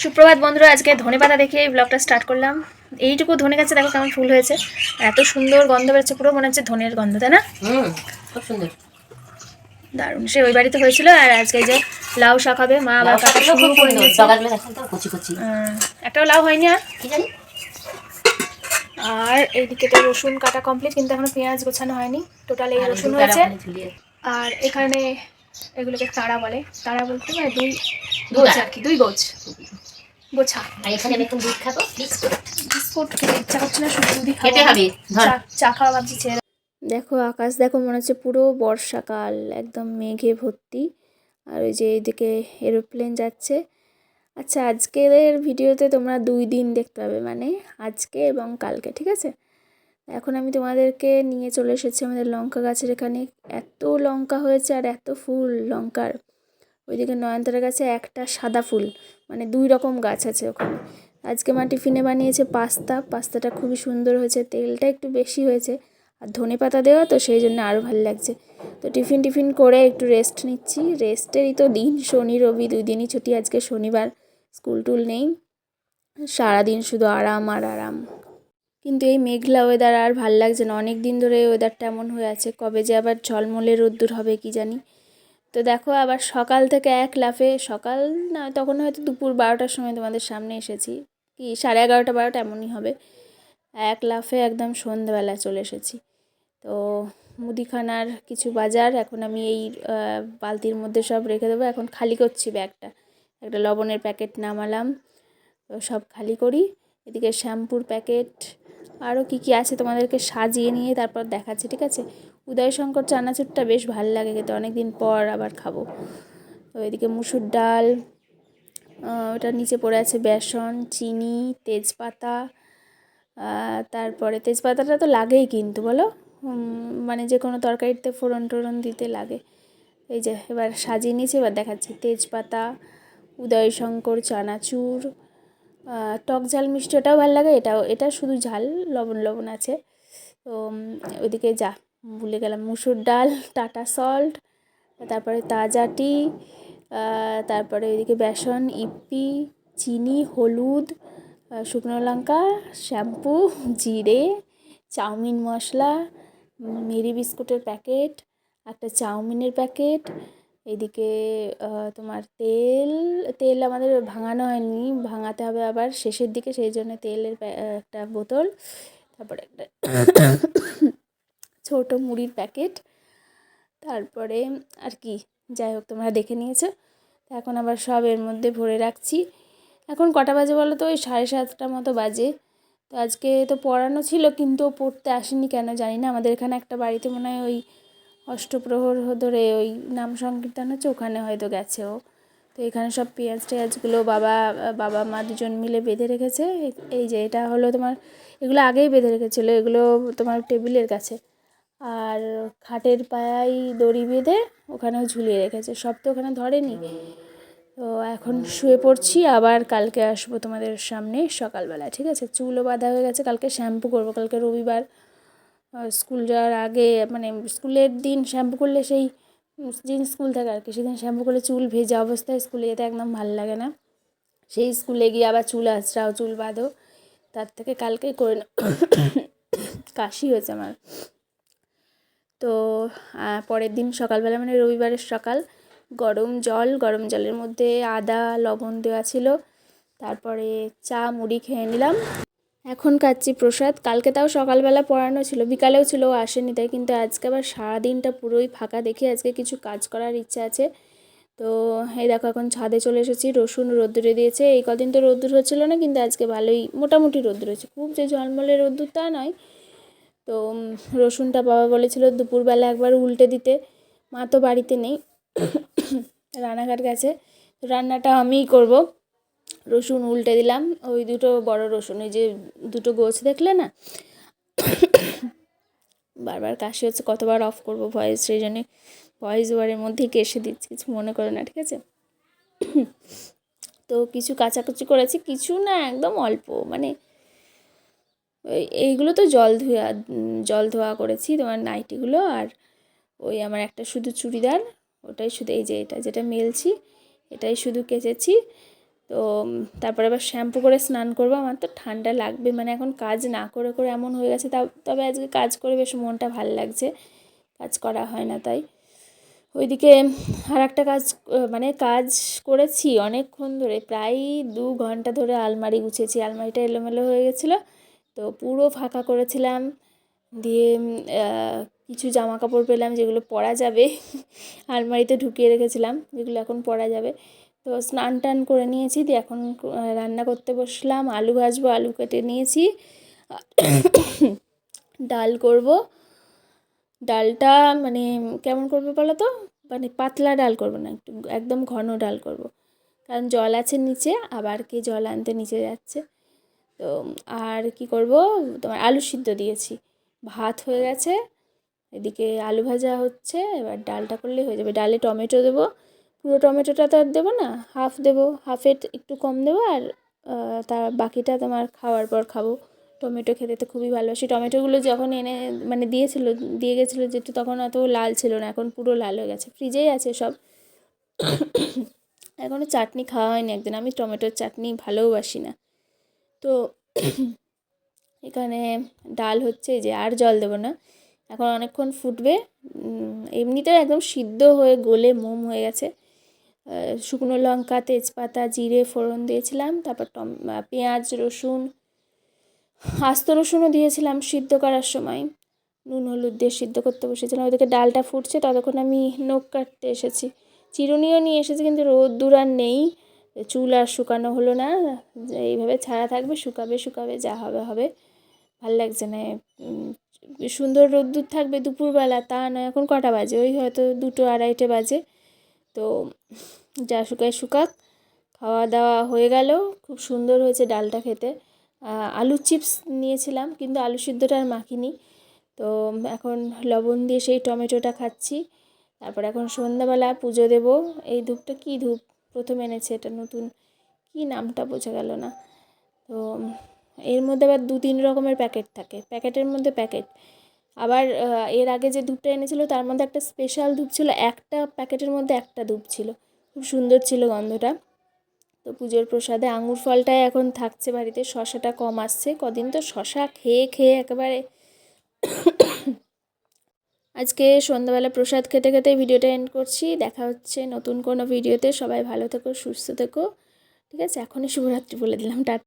সুপ্রভাত বন্ধুরা আজকে ধনে পাতা দেখে এই ব্লগটা স্টার্ট করলাম। এইটুকু ধনে গাছে দেখো কেমন ফুল হয়েছে। এত সুন্দর গন্ধ বেরোচ্ছে পুরো মনে হচ্ছে ধনের গন্ধ তাই না? দারুণ সে ওই বাড়িতে হয়েছিল আর আজকে যে লাউ শাক হবে মা আবার একটাও লাউ হয়নি আর। কি জানি? আর এইদিকে তো রসুন কাটা কমপ্লিট কিন্তু এখনও পেঁয়াজ গোছানো হয়নি। টোটাল এই রসুন হয়েছে। আর এখানে এগুলোকে তারা বলে। তারা বলতে মানে দুই দুই গোছ আর কি দুই গোছ। গোছা। আর এখানে আমি এখন দুধ খাব বিস্কুট বিস্কুট খেতে ইচ্ছা করছে না শুধু দুধই খেতে হবে চা চা খাওয়া ভাবছি ছেড়ে দেখো আকাশ দেখো মনে হচ্ছে পুরো বর্ষাকাল একদম মেঘে ভর্তি। আর ওই যে এইদিকে এরোপ্লেন যাচ্ছে। আচ্ছা আজকের ভিডিওতে তোমরা দুই দিন দেখতে পাবে মানে আজকে এবং কালকে ঠিক আছে? এখন আমি তোমাদেরকে নিয়ে চলে এসেছি আমাদের লঙ্কা গাছের এখানে। এত লঙ্কা হয়েছে আর এত ফুল লঙ্কার। ওইদিকে নয়নতারা গাছে একটা সাদা ফুল মানে দুই রকম গাছ আছে ওখানে। আজকে মা টিফিনে বানিয়েছে পাস্তা, পাস্তাটা খুবই সুন্দর হয়েছে, তেলটা একটু বেশি হয়েছে, আর ধনে পাতা দেওয়া তো সেই জন্য আরও ভালো লাগছে। তো টিফিন টিফিন করে একটু রেস্ট নিচ্ছি। রেস্টেরই তো দিন, শনি, রবি, দুই দিনই ছুটি আজকে, শনিবার স্কুল টুল নেই। সারাদিন শুধু আরাম আর আরাম। কিন্তু এই মেঘলা ওয়েদার আর ভালো লাগছে না। অনেক দিন ধরে ওয়েদারটা এমন হয়ে আছে, কবে যে আবার ঝলমলে রোদ্দুর হবে কি জানি। তো দেখো আবার সকাল থেকে এক লাফে, সকাল না, তখন হয়তো দুপুর বারোটার সময় তোমাদের সামনে এসেছি। কি, সাড়ে এগারোটা বারোটা এমনই হবে। এক লাফে একদম সন্ধ্যেবেলা চলে এসেছি। তো মুদিখানার কিছু বাজার, এখন আমি এই বালতির মধ্যে সব রেখে দেবো। এখন খালি করছি ব্যাগটা। একটা লবণের প্যাকেট নামালাম। তো সব খালি করি। এদিকে শ্যাম্পুর প্যাকেট আরও কি কি আছে তোমাদেরকে সাজিয়ে নিয়ে তারপর দেখাচ্ছি, ঠিক আছে? উদয়শঙ্কর চানাচুরটা বেশ ভালো লাগে খেতে অনেক দিন পর আবার খাব। তো এদিকে মুসুর ডাল ওটার নিচে পড়ে আছে বেসন, চিনি, তেজপাতা তারপরে তেজপাতাটা তো লাগেই কিন্তু, বলো? মানে যে কোনো তরকারিতে ফোড়ন টোড়ন দিতে লাগে। এই যে এবার সাজিয়ে নিয়েছি, এবার দেখাচ্ছি। তেজপাতা উদয়শঙ্কর চানাচুর টক ঝাল মিষ্টি ওটাও ভালো লাগে এটাও এটা শুধু ঝাল লবণ লবণ আছে। তো ওইদিকে যা ভুলে গেলাম মুসুর ডাল টাটা সল্ট তারপরে তাজাটি আহ, তারপরে ওইদিকে বেসন ইপি চিনি হলুদ শুকনো লঙ্কা শ্যাম্পু জিরে চাউমিন মশলা মেরি বিস্কুটের প্যাকেট একটা চাউমিনের প্যাকেট এদিকে তোমার তেল তেল আমাদের ভাঙানো হয়নি। ভাঙাতে হবে আবার শেষের দিকে, সেই জন্য তেলের একটা বোতল, তারপরে একটা ছোট মুড়ির প্যাকেট, তারপরে আর কি, যাই হোক, তোমরা দেখে নিয়েছো। তো এখন আবার সব এর মধ্যে ভরে রাখছি। এখন কটা বাজে বলো তো? ওই সাড়ে সাতটা মতো বাজে। তো আজকে তো পড়ানো ছিল, কিন্তু পড়তে আসেনি কেন জানি না। আমাদের এখানে একটা বাড়িতে মনে হয় ওই অষ্টপ্রহর ধরে ওই নাম সংকীর্তন হচ্ছে, ওখানে হয়তো গেছে ও। তো এখানে সব পেঁয়াজ টেয়াজগুলো বাবা বাবা মা দুজন মিলে বেঁধে রেখেছে। এই- যে এটা হলো তোমার, এগুলো আগেই বেঁধে রেখেছিলো, এগুলো তোমার টেবিলের কাছে। আর খাটের পায়ায় দড়ি বেঁধে ওখানেও ঝুলিয়ে রেখেছে। সব তো ওখানে ধরেনি। তো এখন শুয়ে পড়ছি, আবার কালকে আসব তোমাদের সামনে সকালবেলা ঠিক আছে? চুলও বাঁধা হয়ে গেছে, কালকে শ্যাম্পু করব, কালকে রবিবার স্কুল যাওয়ার আগে মানে স্কুলের দিন শ্যাম্পু করলে সেই দিন স্কুল থাকে আর কি, সেদিন শ্যাম্পু করলে চুল ভেজা অবস্থায় স্কুলে যেতে একদম ভালো লাগে না। সেই স্কুলে গিয়ে আবার চুল আঁচড়াও চুল বাঁধো। তার থেকে কালকেই করে কাশি হয়েছে আমার। তো পরের দিন সকালবেলা মানে রবিবারের সকাল, গরম জল, গরম জলের মধ্যে আদা, লবণ দেওয়া ছিল। তারপরে চা, মুড়ি খেয়ে নিলাম। এখন কাচ্ছি প্রসাদ। কালকে তাও সকালবেলা পড়ানো ছিল, বিকালেও ছিল, ও আসেনি, তাই কিন্তু আজকে আবার সারাদিনটা পুরোই ফাঁকা দেখে আজকে কিছু কাজ করার ইচ্ছা আছে। তো এই দেখো, এখন ছাদে চলে এসেছি, রসুন রোদ্দুরে দিয়েছে। এই কদিন তো রোদ্দুর হচ্ছিল না, কিন্তু আজকে ভালোই, মোটামুটি রোদ্দুর হচ্ছে খুব যে ঝলমলে রোদ্দুর তা নয়। তো রসুনটা বাবা বলেছিল দুপুরবেলা একবার উল্টে দিতে। মা তো বাড়িতে নেই রানাঘাট গেছে। রান্নাটা আমিই করব। রসুন উল্টে দিলাম, ওই দুটো বড় রসুন, ওই যে দুটো গোছ দেখলে না? বারবার কাশি হচ্ছে, কতবার অফ করব ভয়েস সেই জন্যে ভয়েস ওভারের মধ্যেই কেসে দিচ্ছি, কিছু মনে করো না, ঠিক আছে? তো কিছু কাচাকুচি করেছি, কিছু না, একদম অল্প মানে এইগুলো তো জল ধোয়া জল ধোয়া করেছি, তোমার নাইটিগুলো আর ওই আমার একটা শুধু চুড়িদার, ওটাই শুধু, এই যে এটা, যেটা মেলছি, এটাই শুধু কেচেছি। তো তারপরে আবার শ্যাম্পু করে স্নান করব। আমার তো ঠান্ডা লাগবে মানে এখন কাজ না করে করে এমন হয়ে গেছে। তা তবে আজকে কাজ করে বেশ মনটা ভালো লাগছে, কাজ করা হয় না তাই। ওইদিকে আর একটা কাজ মানে কাজ করেছি অনেকক্ষণ ধরে, প্রায় দু ঘণ্টা ধরে আলমারি গুছেছি। আলমারিটা এলোমেলো হয়ে গেছিল, তো পুরো ফাঁকা করেছিলাম। দিয়ে কিছু জামা কাপড় পেলাম যেগুলো পরা যাবে। আলমারিতে ঢুকিয়ে রেখেছিলাম, যেগুলো এখন পরা যাবে। তো স্নান টান করে নিয়েছি, দিয়ে এখন রান্না করতে বসলাম। আলু ভাজবো, আলু কেটে নিয়েছি। ডাল করব। ডালটা মানে কেমন করবে বলো তো? মানে পাতলা ডাল করব না, একটু একদম ঘন ডাল করব। কারণ জল আছে নিচে, আবার কি জল আনতে নিচে যাচ্ছে। তো আর কি করব? তোমার আলু সিদ্ধ দিয়েছি। ভাত হয়ে গেছে, এদিকে আলু ভাজা হচ্ছে, এবার ডালটা করলে হয়ে যাবে। ডালে টমেটো দেবো পুরো টমেটোটা তো আর দেবো না হাফ দেবো হাফের একটু কম দেবো আর তার বাকিটা তোমার খাওয়ার পর খাব। টমেটো খেতে তো খুবই ভালোবাসি। টমেটোগুলো যখন এনে মানে দিয়েছিল দিয়ে গেছিল যেহেতু তখন অত লাল ছিল না এখন পুরো লাল হয়ে গেছে। ফ্রিজেই আছে সব। এখনও চাটনি খাওয়া হয়নি একদিন। আমি টমেটোর চাটনি ভালোবাসি না। তো এখানে ডাল হচ্ছে যে আর জল দেবো না। এখন অনেকক্ষণ ফুটবে। উম, এমনিতেও একদম সিদ্ধ হয়ে গলে মোম হয়ে গেছে। শুকনো লঙ্কা, তেজপাতা, জিরে, ফোড়ন দিয়েছিলাম, তারপর টম পেঁয়াজ, রসুন, আস্ত রসুনও দিয়েছিলাম সিদ্ধ করার সময়। নুন, হলুদ দিয়ে সিদ্ধ করতে বসেছিলাম। ওদেরকে ডালটা ফুটছে, ততক্ষণ আমি নখ কাটতে এসেছি। চিরুনিও নিয়ে এসেছি, কিন্তু রোদ্দুর আর নেই। চুল আর শুকানো হলো না। এইভাবে ছাড়া থাকবে, শুকাবে শুকাবে, যা হবে হবে। ভালো লাগছে না। সুন্দর রোদ্দুর থাকবে দুপুরবেলা, তা নয়, এখন কটা বাজে? ওই হয়তো দুটো আড়াইটে বাজে। তো যা শুকায় শুকাক খাওয়া দাওয়া হয়ে গেল খুব সুন্দর হয়েছে ডালটা খেতে। আলুর চিপস নিয়েছিলাম, কিন্তু আলু সিদ্ধটা আর মাখিনি। তো এখন লবণ দিয়ে সেই টমেটোটা খাচ্ছি। তারপর এখন সন্ধ্যাবেলা পুজো দেব। এই ধূপটা কী ধূপ? প্রথম এনেছে এটা নতুন। কী নামটা বোঝা গেল না। তো এর মধ্যে আবার দু তিন রকমের প্যাকেট থাকে। প্যাকেটের মধ্যে প্যাকেট। আবার এর আগে যে ধূপটা এনেছিল তার মধ্যে একটা স্পেশাল ধূপ ছিল, একটা প্যাকেটের মধ্যে একটা ধূপ ছিল। খুব সুন্দর ছিল গন্ধটা। তো পুজোর প্রসাদে আঙুর ফলটাই এখন থাকছে বাড়িতে, শশাটা কম আসছে। কদিন তো শশা খেয়ে খেয়ে একেবারে আজকে সন্ধ্যাবেলা প্রসাদ খেতে খেতে ভিডিওটা এন্ড করছি। দেখা হচ্ছে নতুন কোনো ভিডিওতে। সবাই ভালো থেকো, সুস্থ থেকো। ঠিক আছে? এখনই শুভরাত্রি বলে দিলাম। টাটা।